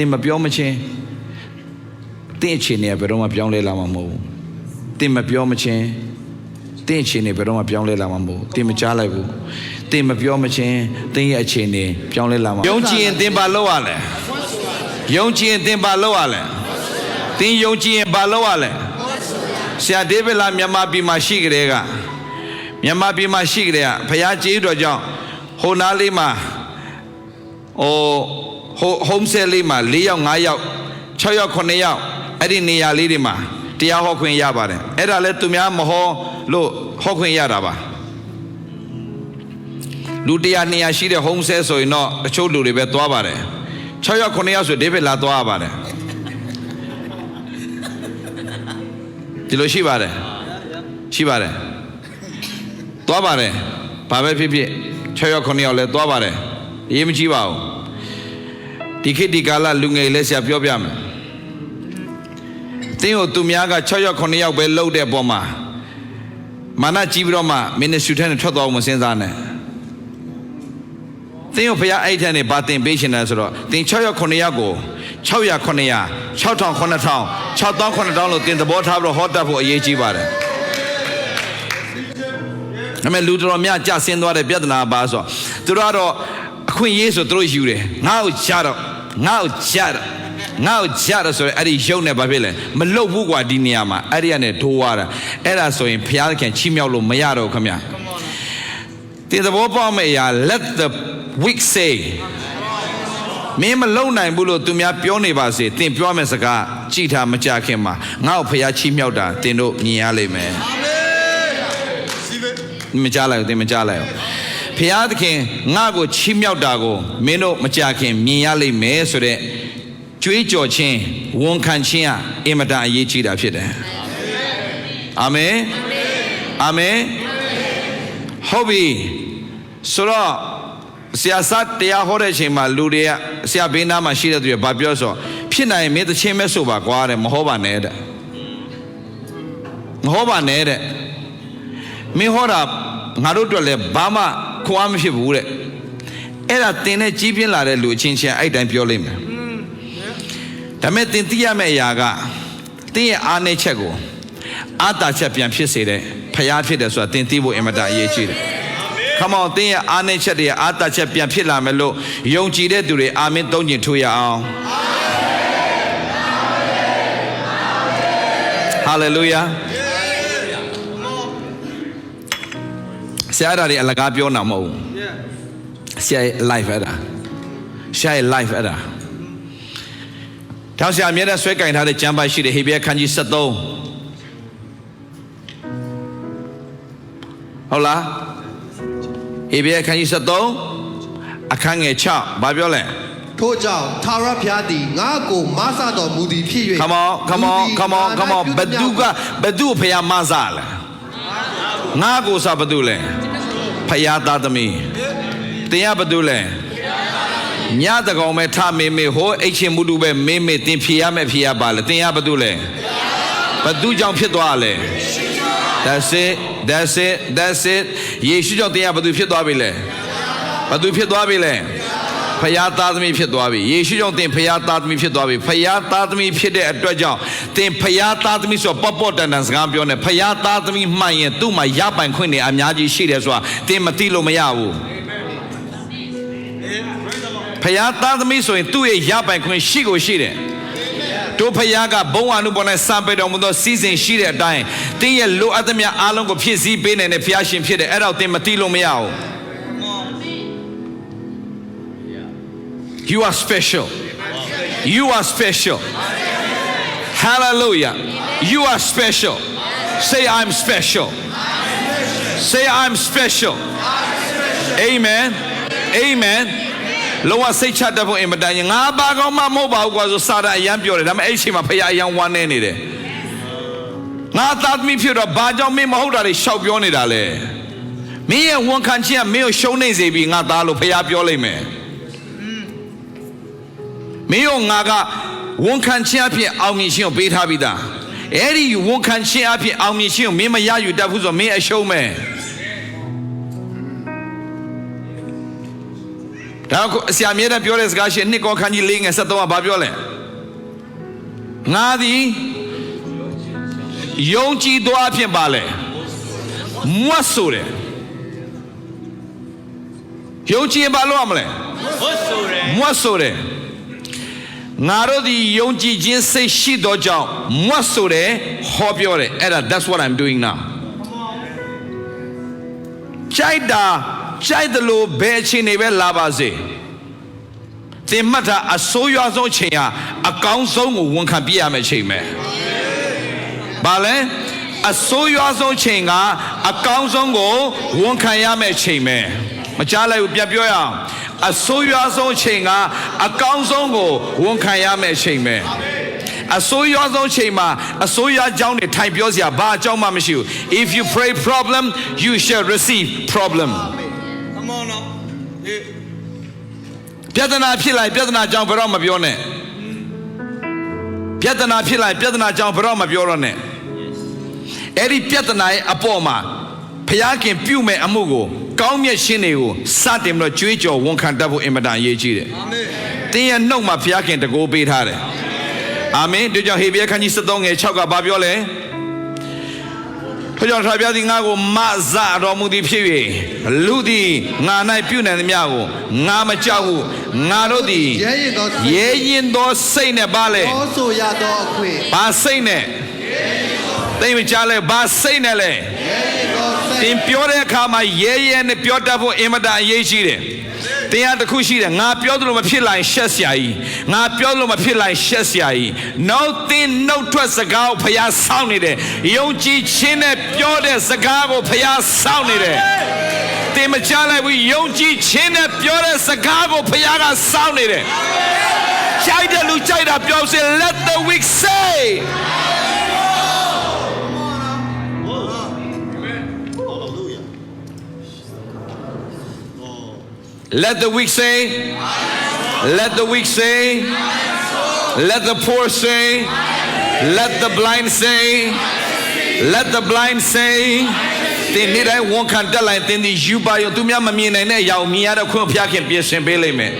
တင်မပြောမချင်းတင်းအခြေအနေကဘယ်တော့မှပြောင်းလဲလာမှာမဟုတ်ဘူးတင်မပြောမချင်းတင်းအခြေအနေဘယ်တော့မှပြောင်းလဲလာမှာမဟုတ်ဘူးတင်မကြားလိုက်ဘူးတင်မပြောမချင်းတင်းရဲ့အခြေအနေပြောင်းလဲလာမှာယုံကြည်ရင်တင်ပါလို့ရလဲယုံကြည်ရင်တင်ပါလို့ရလဲတင်းယုံကြည်ရင်ပါလို့ရလဲဆရာဒေးဗစ်လာမြန်မာပြည်မှာရှိကြတဲ့ကမြန်မာပြည်မှာရှိကြတဲ့ကဘုရားကြီးတော်ကြောင့်ဟိုနားလေးမှာဟို ဟို home sale လေးမှာ၄ယောက်၅ယောက်6ယောက်9ယောက်အဲ့ဒီနေရာလေးတွေမှာတရားဟောခွင့်ရပါတယ်အဲ့ဒါလဲသူများမဟောလို့ဟောခွင့်ရတာပါလူတရား200ရှိတဲ့ home sale ဆိုရင်တော့တချို့လူတွေပဲသွားပါတယ်6ယောက်9ယောက်ဆိုဒေးဗစ်လာသွားရပါတယ်ဒီလိုရှိပါတယ်ရှိပါတယ်သွားပါတယ်ဘာပဲဖြစ်ဖြစ်6ယောက်9ယောက်လဲသွားပါတယ်အရေးမကြီးပါဘူး ဒီခေတ်ဒီကာလလူငယ်လက်ဆရာပြောပြမယ်။တင်းကိုသူများက6ယောက်9ယောက်ပဲလှုပ်တဲ့ပုံမှာမာနကြီးပြီးတော့မှမင်းနဲ့ရှူထဲနဲ့ထွက်သွားအောင်မစဉ်းစားနဲ့။တင်းကိုဖခင်အဲ့ထက်နဲ့ဘာတင်ပေးရှင်လဲဆိုတော့တင်း6ယောက်9ယောက်ကို600 900 6000 9000 6000 9000လို့တင်သဘောထားပြီးတော့ဟောတတ်ဖို့အရေးကြီးပါတယ်။ဒါပေမဲ့လူတော်များကြဆင်းသွားတဲ့ပြဿနာပါဆိုတော့သူတို့ကတော့အခွင့်အရေးဆိုသူတို့ယူတယ်ငါ့ကိုချတော့ ငါ့ကိုချတော့ငါ့ကိုချတော့ဆိုရင်အဲ့ဒီရုပ်နဲ့ဘာဖြစ်လဲမလုတ်ဘူးကွာဒီနေရာမှာအဲ့ဒီကနေဒိုးသွားတာအဲ့ဒါဆိုရင်ဘုရားခင်ချီးမြှောက်လို့မရတော့ဘူးခင်ဗျာဒီသဘောပေါက်မယ့်အရာ let the weak say မင်းမလုံနိုင်ဘူးလို့သူများပြောနေပါစေတင်ပြောမယ့်စကားကြည်ထားမကြခင်မှာငါ့ကိုဖះချီးမြှောက်တာတင်တို့မြင်ရလိမ့်မယ်မကြားလိုက်ဘူးသင်မကြားလိုက်ဘူး ဖျားသခင်ငါ့ကိုချီးမြှောက်တာကိုမင်းတို့မကြခင်မြင်ရလိမ့်မယ်ဆိုတဲ့ကြွေးကြော်ခြင်းဝန်ခံခြင်းဟာအင်မတန်အရေးကြီးတာဖြစ်တယ်အာမင်အာမင်ဟုတ်ပြီဆိုတော့ဆရာစတရားဟောတဲ့အချိန်မှာလူတွေကဆရာဘေးနားမှာရှိတဲ့သူတွေဘာပြောဆိုဖြစ်နိုင်ရင်မင်းသချင်းမဲ့ဆိုပါကွာတဲ့မဟောပါနဲ့တဲ့မဟောပါနဲ့တဲ့မင်းဟောတာငါတို့အတွက်လည်းဘာမှ ခွာမဖြစ်ဘူးတဲ့အဲ့ဒါတင်နဲ့ကြီးပြင်းလာတဲ့လူအချင်းချင်းအဲ့တိုင်းပြောလိမ့်မယ်ဒါပေမဲ့တင်သိရမယ့်အရာကတင်းရဲ့အားနည်းချက်ကိုအာတာချက်ပြန်ဖြစ်စေတဲ့ဖျားဖြစ်တယ်ဆိုတာတင်သိဖို့အင်မတန်အရေးကြီးတယ်ခမောင်တင်းရဲ့အားနည်းချက်တွေအာတာချက်ပြန်ဖြစ်လာမယ်လို့ယုံကြည်တဲ့သူတွေအာမင်သုံးကျင်ထိုးရအောင်ဟာလေလုယာ ဆရာအဲ့ဒါတွေအလကားပြောတာမဟုတ်ဘူးဆရာရဲ့ life အဲ့ဒါဆရာရဲ့ life အဲ့ဒါတောင်ဆရာအမြဲတမ်းဆွဲကင်ထားတဲ့ကျမ်းပိုက်ရှိတယ်ဟေဘရဲခန်းကြီး73ဟုတ်လားဟေဘရဲခန်းကြီး73အခန်းငယ်6ဘာပြောလဲထို့ကြောင့်သာရဖျားသည်ငါ့ကိုမဆတော်မူသည်ဖြစ်၍ come on come on come on come on ဘဒုကဘဒုဖယားမဆလဲငါကိုစဘဒုလဲ ဖယားသားသမီးတင်ရဘဒုလဲညတကောင်မဲ့ထမေမေဟိုအိတ်ချင်းမှုတူပဲမေမေတင်ဖြေရမယ်ဖြေရပါလေတင်ရဘဒုလဲဘဒုကြောင့်ဖြစ်သွားလဲ That's it that's it that's it ယေရှုကြောင့်တင်ရဘဒုဖြစ်သွားပြီလဲဘဒုဖြစ်သွားပြီလဲ ဖယားသားသမီးဖြစ်သွားပြီယေရှုကြောင့်သင်ဖယားသားသမီးဖြစ်သွားပြီဖယားသားသမီးဖြစ်တဲ့အတွက်ကြောင့်သင်ဖယားသားသမီးဆိုတော့ပေါ့ပေါ့တန်တန်စကားပြောနေဖယားသားသမီးမှန်ရင်သူ့မှာရပိုင်ခွင့်တွေအများကြီးရှိတယ်ဆိုတာသင်မသိလို့မရဘူးဖယားသားသမီးဆိုရင်သူ့ရဲ့ရပိုင်ခွင့်ရှိကိုရှိတယ်တို့ဖယားကဘုံအနုပေါ်နဲ့စံပေတော်မူသောစီစဉ်ရှိတဲ့အတိုင်းတင်းရဲ့လိုအပ်သမျှအားလုံးကိုဖြည့်ဆည်းပေးနိုင်တဲ့ဖယားရှင်ဖြစ်တယ်အဲ့တော့သင်မသိလို့မရဘူး You are special. You are special. Hallelujah. You are special. Say, I'm special. Say, I'm special. Amen. Amen. လောကစိတ်ချတတ်ဖို့အင်မတန်ရင်ငါဘာကောင်းမှမဟုတ်ပါဘူးကွာဆိုစာရအယံပြောတယ်ဒါပေမဲ့အဲ့ဒီအချိန်မှာဖခင်အယံဝမ်းနေနေတယ်ငါသားသမီးဖြစ်တော့ဘာကြောင့်မင်းမဟုတ်တာတွေရှောက်ပြောနေတာလဲမင်းရဲ့ဝန်ခံခြင်းကမင်းကိုရှုံးနေစေပြီးငါသားလို့ဖခင်ပြောလိုက်မယ် မင်းရောငါကဝန်ခံခြင်းအဖြစ်အောင်မြင်ခြင်းကိုပေးထားပြီးသားအဲ့ဒီဝန်ခံခြင်းအဖြစ်အောင်မြင်ခြင်းကိုမင်းမရယူတတ်ဘူးဆိုတော့မင်းအရှုံးမဲ့ဒါကဆရာအမြဲတမ်းပြောတဲ့စကားရှိနှစ်ကောခန်းကြီး၄ငယ်73ကဘာပြောလဲငါသည်ယုံကြည်သောအဖြစ်ပါလဲမွတ်ဆိုတယ်ယုံကြည်ရင်ဘာလို့ရမလဲဟုတ်ဆိုရယ်မွတ်ဆိုတယ် ငါတို့ဒီယုံကြည်ခြင်းစိတ်ရှိသောကြောင့်မွတ်ဆိုတယ်ဟောပြောတယ်အဲ့ဒါ that's what i'm doing now ကြိုက်တာကြိုက်တယ်လို့ဘယ်အချိန်နေပဲလာပါစေသင်မှတ်တာအဆိုးရွားဆုံးအချိန်ဟာအကောင်းဆုံးကိုဝန်ခံပြရမယ့်အချိန်ပဲဘာလဲအဆိုးရွားဆုံးအချိန်ကအကောင်းဆုံးကိုဝန်ခံရမယ့်အချိန်ပဲမကြားလိုက်ဘူးပြန်ပြောရအောင် အဆိုးရွားဆုံးအချိန်ကအကောင်းဆုံးကိုဝန်ခံရမယ့်အချိန်ပဲအစိုးရဆုံးချိန်မှာအစိုးရအကြောင်းတွေထိုင်ပြောစရာဘာအကြောင်းမှမရှိဘူး if you pray problem you shall receive problem come on now ဟေးပြဿနာဖြစ်လိုက်ပြဿနာအကြောင်းဘယ်တော့မပြောနဲ့ပြဿနာဖြစ်လိုက်ပြဿနာအကြောင်းဘယ်တော့မပြောတော့နဲ့အဲ့ဒီပြဿနာရဲ့အပေါ်မှာဖျားခင်ပြုမဲ့အမှုကို ကောင်းမြတ်ခြင်းတွေကိုစတင်ပြီးတော့ကြွေးကြော်ဝန်ခံတတ်ဖို့အင်မတန်အရေးကြီးတယ်အာမင်တင်းရဲ့နှုတ်မှာဖျားခင်တကိုးပေးထားတယ်အာမင်ဒီကြောင့်ဟေဘရဲခန်းကြီး73ငယ်6ကဘာပြောလဲထို့ကြောင့်ထာဝရသည်ငါကိုမဇတော်မူသည်ဖြစ်၍လူသည်ငါ၌ပြုနိုင်သမျှကိုငါမကြောက်ဟုငါတို့သည်ရဲရင်သောစိတ်ရဲရင်သောစိတ်နဲ့ပါလေဟောဆိုရသောအခွင့်ဘာစိတ်နဲ့သိမကြလဲဘာစိတ်နဲ့လဲရဲရင် သောစိသတ်င်ပြောတဲ့အခါမှာရဲရဲနဲ့ပြောတတ်ဖို့အင်မတန်အရေးကြီးတယ်။တင်ရတစ်ခုရှိတယ်ငါပြောသလိုမဖြစ်လိုက်ရှက်စရာကြီးငါပြောသလိုမဖြစ်လိုက်ရှက်စရာကြီးနောက်သင်နှုတ်ထွက်စကားကိုဖျားဆောင်းနေတယ်ယုံကြည်ခြင်းနဲ့ပြောတဲ့စကားကိုဖျားဆောင်းနေတယ်တင်မချလိုက်ဘူးယုံကြည်ခြင်းနဲ့ပြောတဲ့စကားကိုဖျားကဆောင်းနေတယ်ကြိုက်တဲ့လူကြိုက်တာပြောစေ let the weak say Let the weak say, let the weak say, let the poor say, let the blind say, let the blind say. တင်နေတဲ့ဝန်ခံတက်လိုက်တင်ဒီယူပါရောသူများမမြင်နိုင်တဲ့အရာကိုမြင်ရတဲ့ခွင့်ဖျားခင်ပြင်ဆင်ပေးလိမ့်မယ်